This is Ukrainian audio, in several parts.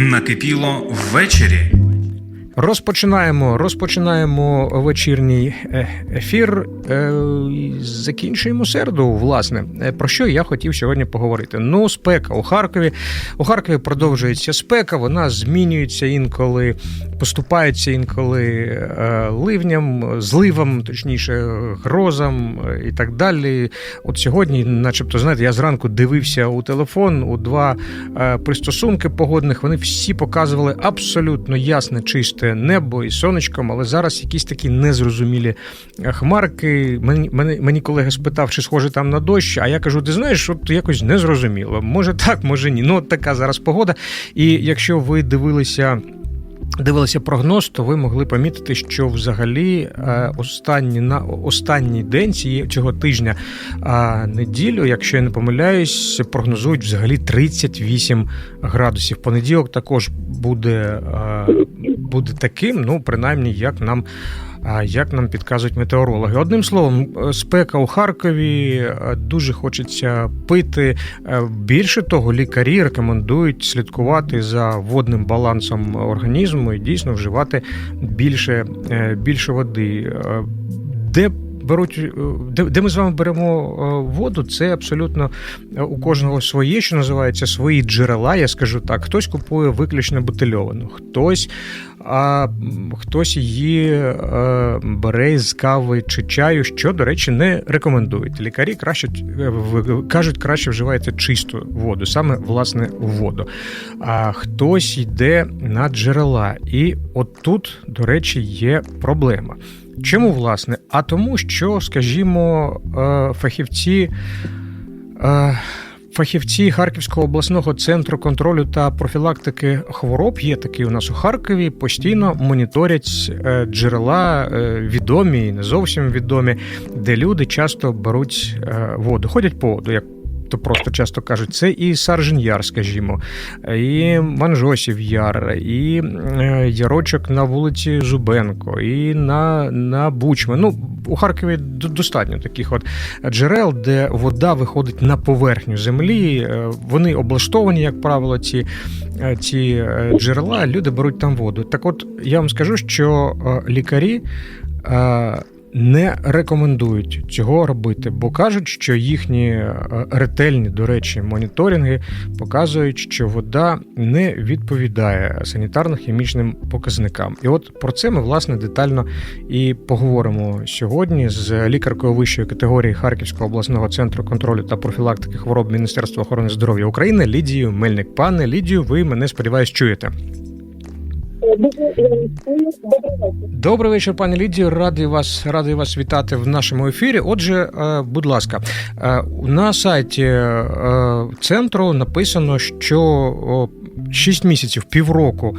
Накипіло ввечері. Розпочинаємо, розпочинаємо вечірній е, ефір. е, Закінчуємо середу. Власне, Е, про що я хотів сьогодні поговорити? Ну, спека у Харкові. У Харкові продовжується спека. Вона змінюється інколи, поступається інколи ливням, зливам, точніше, грозам і так далі. От сьогодні, начебто, знаєте, я зранку дивився у телефон у два пристосунки погодних. Вони всі показували абсолютно ясне, чисте небо і сонечком, але зараз якісь такі незрозумілі е, хмарки. Мені, мені, мені колега спитав, чи схоже там на дощ. А я кажу: ти знаєш, от якось незрозуміло. Може так, може ні. Ну, от така зараз погода. І якщо ви дивилися. Дивилися прогноз, то ви могли помітити, що взагалі е, останні на останній день цього тижня неділю, якщо я не помиляюсь, прогнозують взагалі 38 градусів. Понеділок також буде, е, буде таким, ну принаймні, як нам. А як нам підказують метеорологи? Одним словом, спека у Харкові е, дуже хочеться пити. Е, Більше того, лікарі рекомендують слідкувати за водним балансом організму і дійсно вживати більше, е, більше води. Де беруть, е, де, ми з вами беремо е, воду, це абсолютно е, у кожного своє, що називається, свої джерела. Я скажу так. Хтось купує виключно бутильовану, хтось а хтось її е, бере з кави чи чаю, що, до речі, не рекомендують. Лікарі краще кажуть, краще вживайте чисту воду, саме власне воду. А хтось йде на джерела. І от тут, до речі, є проблема. Чому власне? А тому, що, скажімо, е, фахівці. е, Фахівці Харківського обласного центру контролю та профілактики хвороб є такий у нас у Харкові. Постійно моніторять е, джерела відомі і не зовсім відомі, де люди часто беруть воду, ходять по воду, як то просто часто кажуть. Це і Саржин Яр, скажімо, і Манжосів Яр, і е, Ярочок на вулиці Зубенко, і на, на Бучми. Ну, у Харкові достатньо таких от джерел, де вода виходить на поверхню землі. Е, Вони облаштовані, як правило, ці, е, ці джерела, люди беруть там воду. Так от я вам скажу, що лікарі. Не рекомендують цього робити, бо кажуть, що їхні е, ретельні, до речі, моніторинги показують, що вода не відповідає санітарно-хімічним показникам. І от про це ми власне детально і поговоримо сьогодні з лікаркою вищої категорії Харківського обласного центру контролю та профілактики хвороб Міністерства охорони здоров'я України Лідією Мельник. Пане Лідію, ви мене сподіваюсь чуєте. Добрий вечір, пані Лідію. Радий вас, радий вас вітати в нашому ефірі. Отже, е, будь ласка, е, на сайті е, центру написано, що 6 місяців, півроку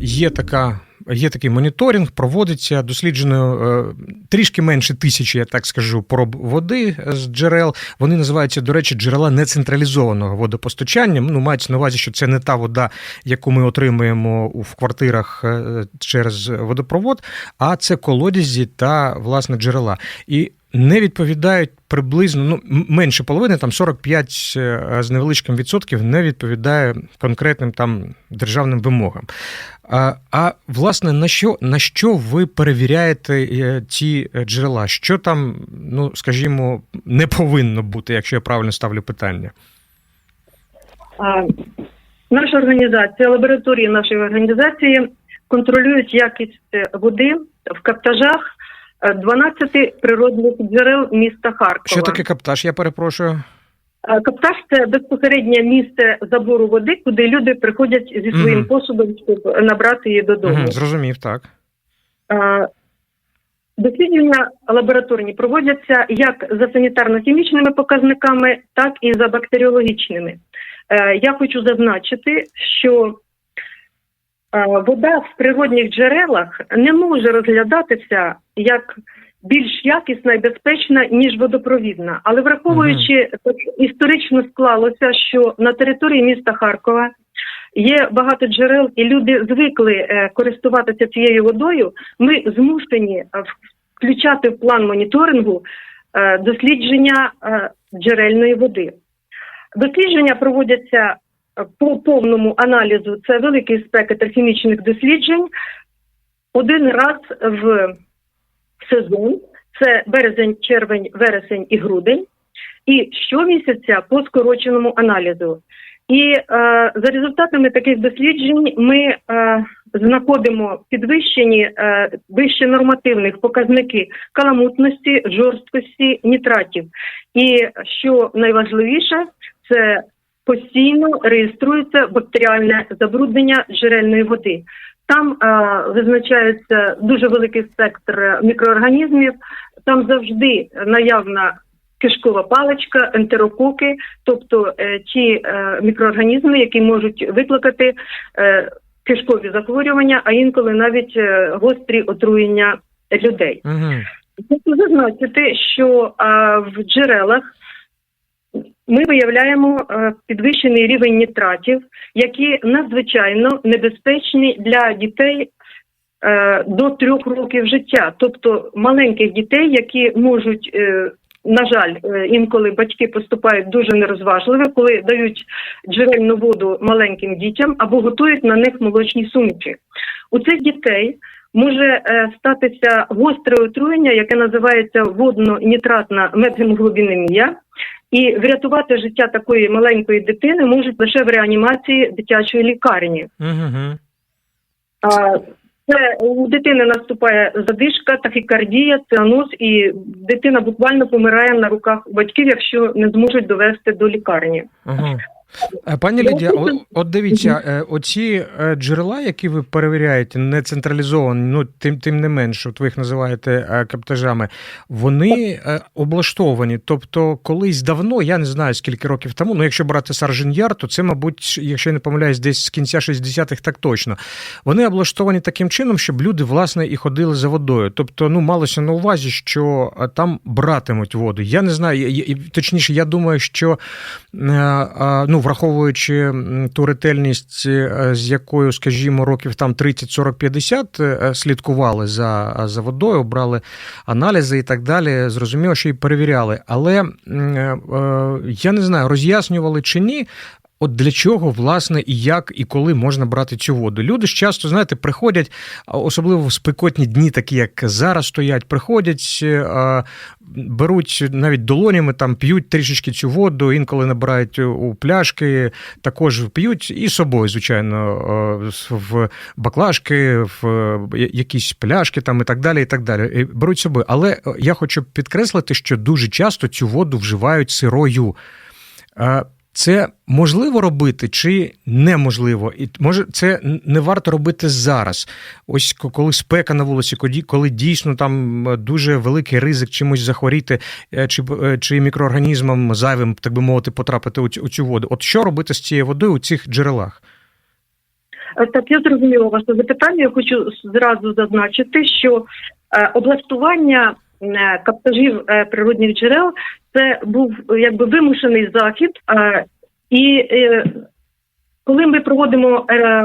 є така. Є такий моніторинг, проводиться досліджено е, трішки менше тисячі, я так скажу, проб води з джерел. Вони називаються, до речі, джерела нецентралізованого водопостачання. Ну, мається на увазі, що це не та вода, яку ми отримуємо в квартирах е, через водопровод, а це колодязі та власне джерела. І не відповідають приблизно ну менше половини, там 45 е, з невеличким відсотків не відповідає конкретним там державним вимогам. А, а власне, на що, на що ви перевіряєте е, ці е, джерела? Що там, ну скажімо, не повинно бути, якщо я правильно ставлю питання? А, Наша організація, лабораторії нашої організації контролюють якість е, води в каптажах е, 12 природних джерел міста Харкова. Що таке каптаж? Я перепрошую. Е, Каптаж це безпосереднє місце забору води, куди люди приходять зі своїм Мгм. посудом, щоб набрати її додому. Угу, зрозумів, так. Е, Дослідження лабораторні проводяться як за санітарно-хімічними показниками, так і за бактеріологічними. Е, Я хочу зазначити, що е, вода в природних джерелах не може розглядатися як більш якісна і безпечна, ніж водопровідна. Але враховуючи так історично склалося, що на території міста Харкова є багато джерел, і люди звикли е, користуватися цією водою. Ми змушені е, включати в план моніторингу е, дослідження джерельної води. Дослідження проводяться по повному аналізу це великий спектр хімічних досліджень. Один раз в сезон це березень, червень, вересень і грудень, і щомісяця по скороченому аналізу. І е, за результатами таких досліджень ми е, знаходимо підвищені е, вище нормативних показники каламутності, жорсткості нітратів. І що найважливіше, це постійно реєструється бактеріальне забруднення джерельної води. Там е, визначається дуже великий спектр мікроорганізмів. Там завжди наявна кишкова паличка, ентерококи, тобто е, ті е, мікроорганізми, які можуть викликати е, кишкові захворювання, а інколи навіть е, гострі отруєння людей. Угу. Хочу зазначити, що а, в джерелах ми виявляємо е, підвищений рівень нітратів, які надзвичайно небезпечні для дітей е, до трьох років життя, тобто маленьких дітей, які можуть. е, на жаль, інколи батьки поступають дуже нерозважливо, коли дають джерельну воду маленьким дітям або готують на них молочні суміші. У цих дітей може статися гостре отруєння, яке називається водно-нітратна метгемоглобінемія. І врятувати життя такої маленької дитини можуть лише в реанімації дитячої лікарні. Угу. А, Це у дитини наступає задишка, тахікардія, цианоз, і дитина буквально помирає на руках батьків, якщо не зможуть довести до лікарні. Ага. Е, Пані Лідія, от дивіться, е, оці е, джерела, які ви перевіряєте, не централізовані, ну тим тим не менше, от ви їх називаєте каптажами, вони облаштовані. Тобто, колись давно, я не знаю скільки років тому, ну якщо брати Саржен-Яр, то це, мабуть, якщо я не помиляюсь, десь з кінця 60-х, так точно. Вони облаштовані таким чином, щоб люди власне і ходили за водою. Тобто, ну малося на увазі, що там братимуть воду. Я не знаю, точніше, я думаю, що ну, враховуючи ту ретельність, е, з якою, скажімо, років там 30, 40, 50 е, слідкували за, за водою, брали аналізи і так далі, зрозуміло, що і перевіряли. Але е, я не знаю, роз'яснювали чи ні. От для чого, власне, і як, і коли можна брати цю воду? Люди ж часто, знаєте, приходять, особливо в спекотні дні, такі як зараз стоять, приходять, е, беруть навіть долонями, там п'ють трішечки цю воду, інколи набирають у пляшки, також п'ють і собою, звичайно, е, в баклажки, в е, якісь пляшки там і так далі. і так далі. Беруть собою. Але я хочу підкреслити, що дуже часто цю воду вживають сирою. Це можливо робити чи неможливо? І може це не варто робити зараз. Ось коли спека на вулиці, коли дійсно там е, дуже великий ризик чимось захворіти, е, чи, е, чи мікроорганізмам зайвим, так би мовити, потрапити у цю, у цю воду. От що робити з цією водою у цих джерелах? Так, я зрозуміла ваше запитання. Я хочу зразу зазначити, що облаштування каптажів е, природних джерел це був е, якби вимушений захід. Е, і е, коли ми проводимо е,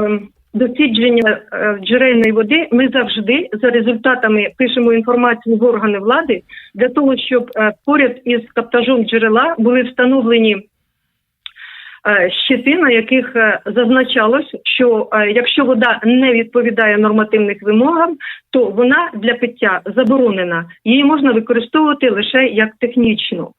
дослідження е, джерельної води, ми завжди за результатами пишемо інформацію в органи влади для того, щоб е, поряд із каптажом джерела були встановлені е, щити, на яких е, зазначалось, що е, якщо вода не відповідає нормативних вимогам, то вона для пиття заборонена. Її можна використовувати лише як технічну.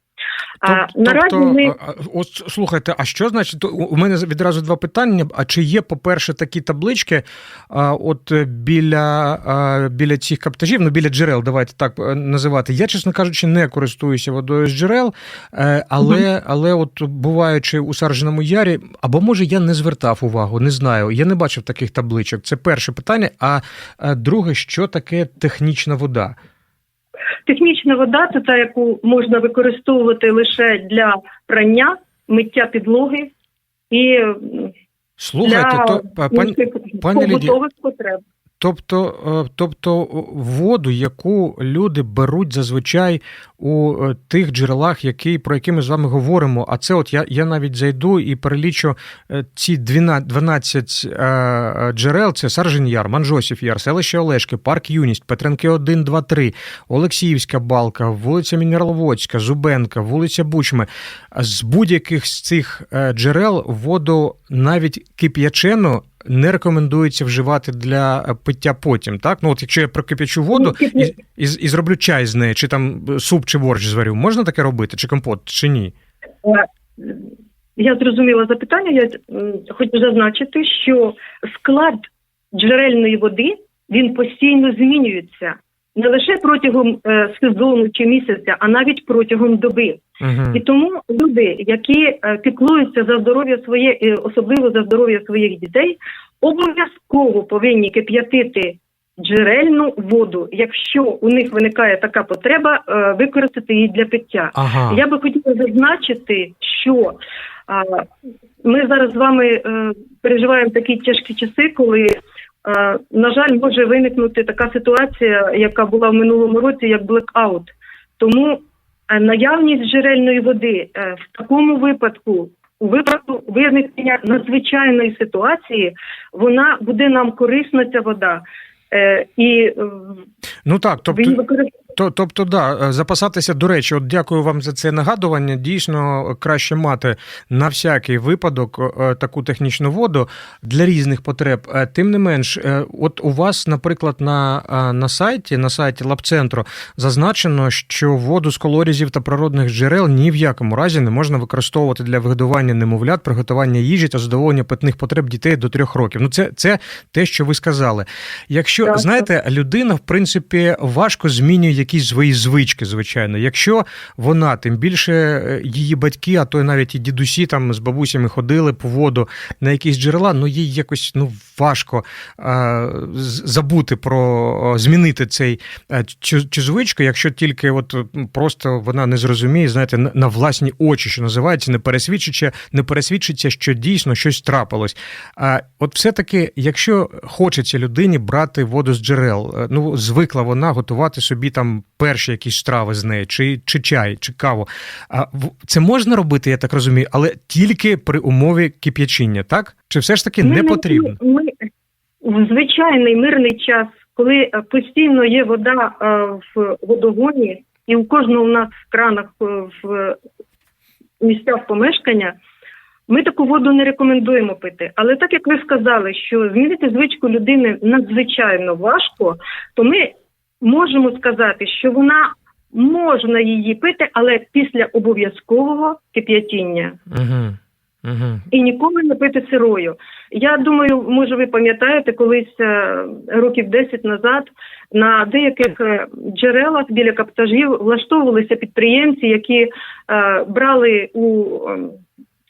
А Тоб- наразі тобто, ми от слухайте, а що значить? У мене відразу два питання. А чи є, по-перше, такі таблички, от е, біля, біля цих каптажів, ну біля джерел, давайте так е, називати. Я, чесно кажучи, не користуюся водою з джерел, е, але, але от буваючи у Сарженому ярі, або може я не звертав увагу, не знаю. Я не бачив таких табличок. Це перше питання. А друге, що таке технічна вода? Технічна вода це та, яку можна використовувати лише для прання, миття підлоги і Слухайте, для то па- пані. побутових пані Лідія, потреб. Тобто, е, тобто воду, яку люди беруть зазвичай у е, тих джерелах, які, про які ми з вами говоримо. А це от я, я навіть зайду і перелічу е, ці 12, 12 е, е, джерел: це Саржин Яр, Манжосів Яр, селище Олешки, парк Юність, Петренки 1, 2, 3, Олексіївська балка, вулиця Мінераловодська, Зубенка, вулиця Бучми. З будь-яких з цих джерел воду навіть кип'ячену не рекомендується вживати для е, пиття потім. Так, ну от якщо я прокип'ячу воду Ну, і, і, і зроблю чай з неї, чи там суп чи борщ зварю, можна таке робити, чи компот, чи ні? Я зрозуміла запитання. Я хочу зазначити, що склад джерельної води він постійно змінюється не лише протягом е, сезону чи місяця, а навіть протягом доби. Угу. І тому люди, які е, піклуються за здоров'я своє, е, особливо за здоров'я своїх дітей, обов'язково повинні кип'ятити джерельну воду, якщо у них виникає така потреба, е, використати її для пиття. Ага. Я би хотіла зазначити, що а, ми зараз з вами е, переживаємо такі тяжкі часи, коли, е, на жаль, може виникнути така ситуація, яка була в минулому році, як блекаут. Тому е, наявність джерельної води е, в такому випадку. У випадку виникнення надзвичайної ситуації вона буде нам корисна ця вода, е, і е, Ну так, тобто. То, тобто, да, запасатися, до речі, от дякую вам за це нагадування. Дійсно, краще мати на всякий випадок е, таку технічну воду для різних потреб. Е, Тим не менш, е, от у вас, наприклад, на, е, на сайті, на сайті Лабцентру зазначено, що воду з колорізів та природних джерел ні в якому разі не можна використовувати для вигодування немовлят, приготування їжі та задоволення питних потреб дітей до трьох років. Ну, це, це те, що ви сказали. Якщо Так, знаєте, людина, в принципі, важко змінює якісь свої звички, звичайно. Якщо вона, тим більше е, її батьки, а то й навіть і дідусі там з бабусями ходили по воду на якісь джерела, ну їй якось ну важко а, забути про змінити цей е, цю, цю звичку, якщо тільки от просто вона не зрозуміє, знаєте, на, власні очі, що називається, не пересвідчиться, не пересвідчиться, що дійсно щось трапилось. А от все-таки, якщо хочеться людині брати воду з джерел, е, ну звикла вона готувати собі там перші якісь страви з неї, чи, чи чай, чи каву. А це можна робити, я так розумію, але тільки при умові кип'ячіння, так? Чи все ж таки не потрібно? Ми в звичайний мирний час, коли е, постійно є вода е, в водогоні, і у кожного в нас в кранах е, в місцях помешкання, ми таку воду не рекомендуємо пити. Але так як ви сказали, що змінити звичку людини надзвичайно важко, то ми можемо сказати, що вона можна її пити, але після обов'язкового кип'ятіння Угу. Угу. і ніколи не пити сирою. Я думаю, може, ви пам'ятаєте, колись е, років 10 назад на деяких е, джерелах біля каптажів влаштовувалися підприємці, які е, брали у е,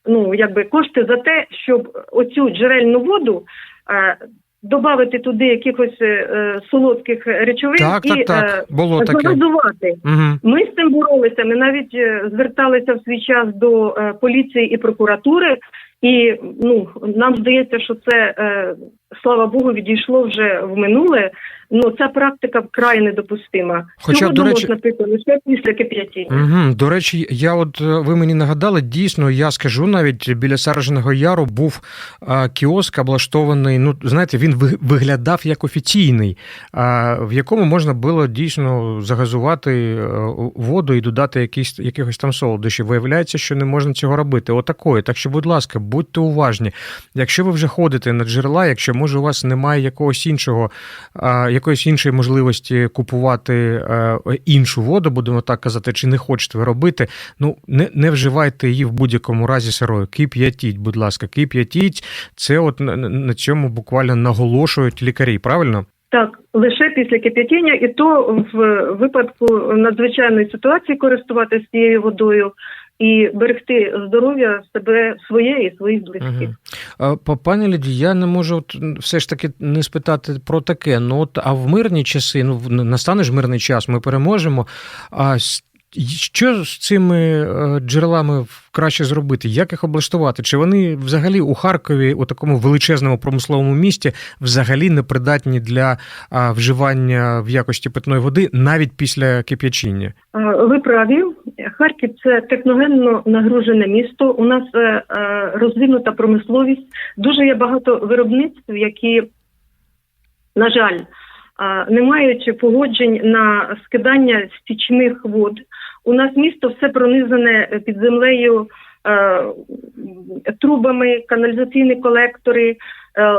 ну якби кошти за те, щоб оцю джерельну воду. Е, Добавити туди якихось е, е, солодких речовин Так, і так, так. е, Було таке. Угу. Ми з цим боролися. Ми навіть е, зверталися в свій час до е, поліції і прокуратури, і ну нам здається, що це е, слава Богу відійшло вже в минуле. Ну ця практика вкрай недопустима. Хоча, Цю до речі- можна пити лише після кип'ятіння. Угу. До речі, я от е, ви мені нагадали, дійсно, я скажу навіть біля Сараженого Яру був а, кіоск облаштований. Ну, знаєте, він виглядав як офіційний, а, в якому можна було дійсно загазувати е, воду і додати якісь, якихось там солодощів. Виявляється, що не можна цього робити. Отакої. Так що, будь ласка, будьте уважні. Якщо ви вже ходите на джерела, якщо може у вас немає якогось іншого, якоїсь іншої можливості купувати е, іншу воду, будемо так казати, чи не хочете ви робити, ну не, не вживайте її в будь-якому разі сирою. Кип'ятіть, будь ласка, кип'ятіть. Це от на, цьому буквально наголошують лікарі, правильно? Так, лише після кип'ятіння, і то в випадку надзвичайної ситуації користуватися цією водою і берегти здоров'я себе своє і своїх близьких. Угу. Пані Ліді, я не можу от, все ж таки не спитати про таке. Ну от а в мирні часи, ну настане ж мирний час, ми переможемо. А Що з цими е, джерелами краще зробити? Як їх облаштувати? Чи вони взагалі у Харкові, у такому величезному промисловому місті, взагалі не придатні для вживання в якості питної води навіть після кип'ячіння? Ви праві. Харків це техногенно нагружене місто. У нас е, е, розвинута промисловість. Дуже є багато виробництв, які, на жаль, е, не мають погоджень на скидання стічних вод. У нас місто все пронизане під землею трубами, каналізаційні колектори,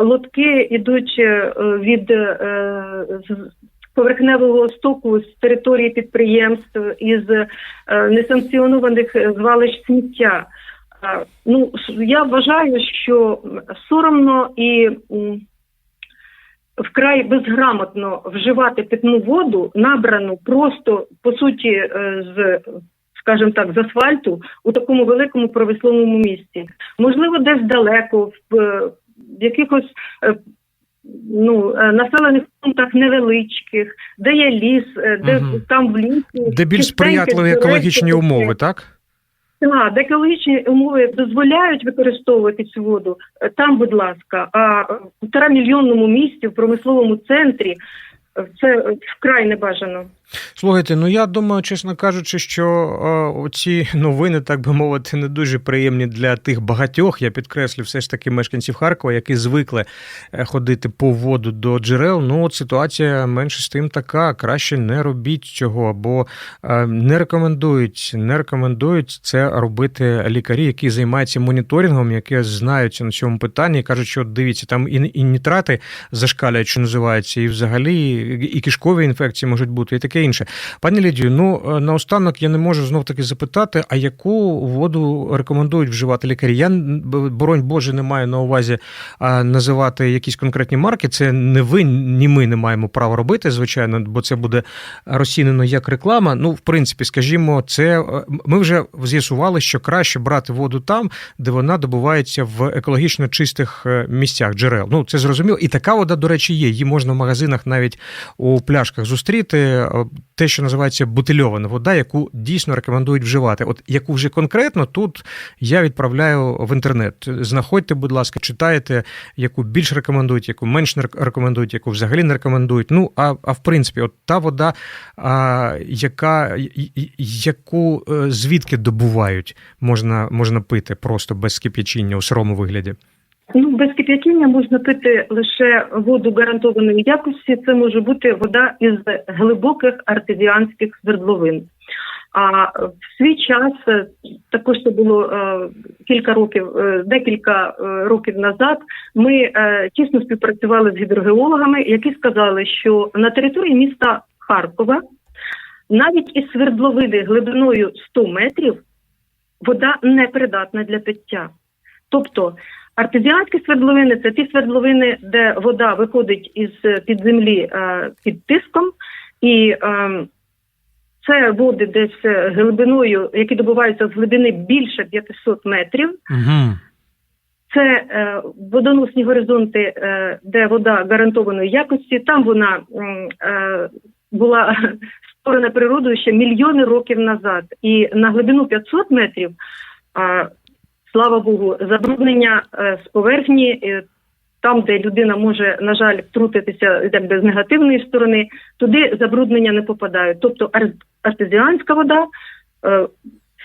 лотки йдуть е, від поверхневого стоку з території підприємств із е, несанкціонованих е, звалищ сміття. Е, Ну, я вважаю, що соромно і вкрай безграмотно вживати питну воду, набрану просто по суті з. Скажімо так, з асфальту у такому великому промисловому місті. Можливо, десь далеко, в, якихось ну, е, населених пунктах невеличких, де є ліс, е, де угу. там в лісі. Де більш сприятливі екологічні умови, так? Так, де екологічні умови дозволяють використовувати цю воду, е, там, будь ласка, а в півтора мільйонному місті в промисловому центрі це вкрай небажано. Слухайте, ну я думаю, чесно кажучи, що е, ці новини, так би мовити, не дуже приємні для тих багатьох, я підкреслю, все ж таки мешканців Харкова, які звикли е, ходити по воду до джерел. Ну, от ситуація менше з тим така. Краще не робіть цього, бо е, не рекомендують, не рекомендують це робити лікарі, які займаються моніторингом, які знаються на цьому питанні, і кажуть, що дивіться, там і, і нітрати зашкалюють, що називається, і взагалі і кишкові інфекції можуть бути, і таке інше. Пані Лідію, ну е, наостанок я не можу знов таки запитати, а яку воду рекомендують вживати лікарі? Я боронь Боже не маю на увазі називати якісь конкретні марки. Це не ви, ні ми не маємо права робити, звичайно, бо це буде розцінено як реклама. Ну, в принципі, скажімо, це е, ми вже з'ясували, що краще брати воду там, де вона добувається в екологічно чистих е, місцях джерел. Ну це зрозуміло. І така вода, до речі, є. Її можна в магазинах навіть у пляшках зустріти. Те, що називається бутильована вода, яку дійсно рекомендують вживати. От яку вже конкретно тут я відправляю в інтернет. Знаходьте, будь ласка, читайте, яку більш рекомендують, яку менш рекомендують, яку взагалі не рекомендують. Ну а, а в принципі, от та вода, а, яка яку е, звідки добувають, можна, можна пити просто без кип'ячіння у сирому вигляді. Ну, без кип'ятіння можна пити лише воду гарантованої якості. Це може бути вода із глибоких артезіанських свердловин. А в свій час е, також це було е, кілька років, е, декілька е, років назад. Ми е, тісно співпрацювали з гідрогеологами, які сказали, що на території міста Харкова навіть із свердловини глибиною 100 метрів вода не придатна для пиття. Тобто артезіанські свердловини це ті свердловини, де вода виходить із під землі е, під тиском, і е, це води десь е, глибиною, які добуваються з глибини більше 500 метрів. Угу. Це е, водоносні горизонти, е, де вода гарантованої якості. Там вона е, була створена природою ще мільйони років назад. І на глибину 500 метрів, е, слава Богу, забруднення е, з поверхні. е, там, де людина може, на жаль, втрутитися якби, з негативної сторони, туди забруднення не попадають. Тобто артезіанська вода, е,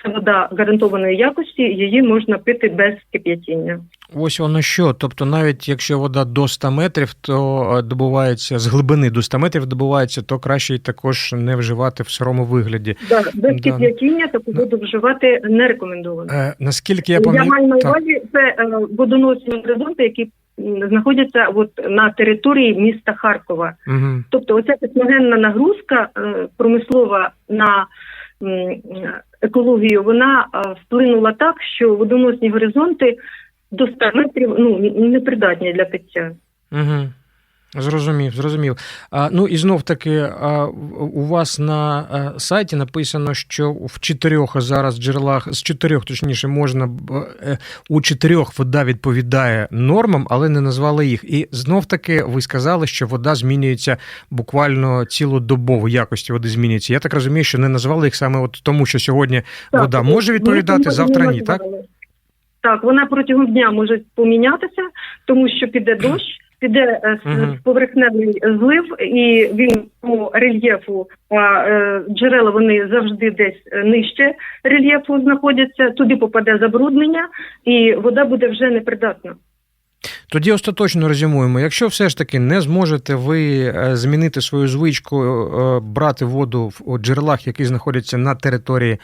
це вода гарантованої якості, її можна пити без кип'ятіння. Ось воно що. Тобто, навіть якщо вода до 100 метрів, то е, добувається з глибини до 100 метрів добувається, то краще й також не вживати в сирому вигляді. Да, без Да. кип'ятіння таку воду вживати не рекомендовано. Е, наскільки я Я маю на увазі це е, водоносні горизонти, які знаходяться от на території міста Харкова. Угу. Тобто, оця техногенна нагрузка е, промислова на екологію, вона вплинула так, що водоносні горизонти до 100 метрів ну непридатні для пиття. Угу. Зрозумів, зрозумів. А, ну і знов таки, а, у вас на а, сайті написано, що в чотирьох зараз джерелах, з чотирьох точніше, можна б, е, у чотирьох вода відповідає нормам, але не назвали їх. І знов таки ви сказали, що вода змінюється буквально цілодобово, якості води змінюється. Я так розумію, що не назвали їх саме от тому, що сьогодні Так, вода може відповідати, завтра ні, так? Так, вона протягом дня може помінятися, тому що піде дощ, піде з поверхневий злив, і він по рельєфу а, е, джерела вони завжди десь е, нижче рельєфу знаходяться. Туди попаде забруднення, і вода буде вже непридатна. Тоді остаточно резюмуємо. Якщо все ж таки не зможете ви е, змінити свою звичку е, брати воду в джерелах, які знаходяться на території е,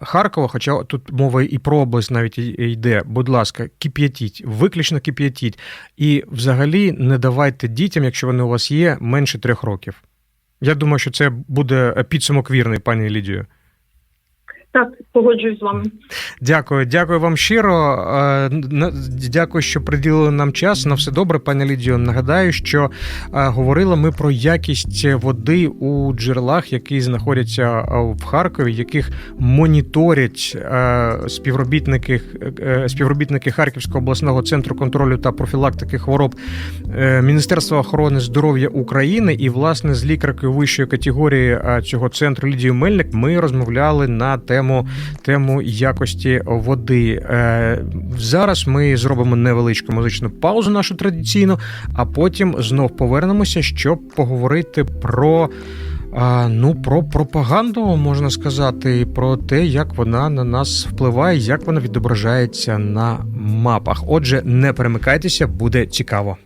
Харкова, хоча тут мова і про область навіть йде, будь ласка, кип'ятіть, виключно кип'ятіть. І взагалі не давайте дітям, якщо вони у вас є, менше трьох років. Я думаю, що це буде підсумок вірний, пані Лідію. Так, погоджуюсь з вами. Дякую, дякую вам щиро. Е, Дякую, що приділили нам час. На все добре, пані Лідіо. Нагадаю, що е, говорили ми про якість води у джерелах, які знаходяться е, в Харкові, яких моніторять співробітники, співробітники Харківського обласного центру контролю та профілактики хвороб Міністерства охорони здоров'я України. І, власне, з лікаркою вищої категорії цього центру Лідією Мельник ми розмовляли на тему тему якості води. Е, Зараз ми зробимо невеличку музичну паузу, нашу традиційну, а потім знов повернемося, щоб поговорити про. А, ну, про пропаганду можна сказати, і про те, як вона на нас впливає, як вона відображається на мапах. Отже, не перемикайтеся, буде цікаво.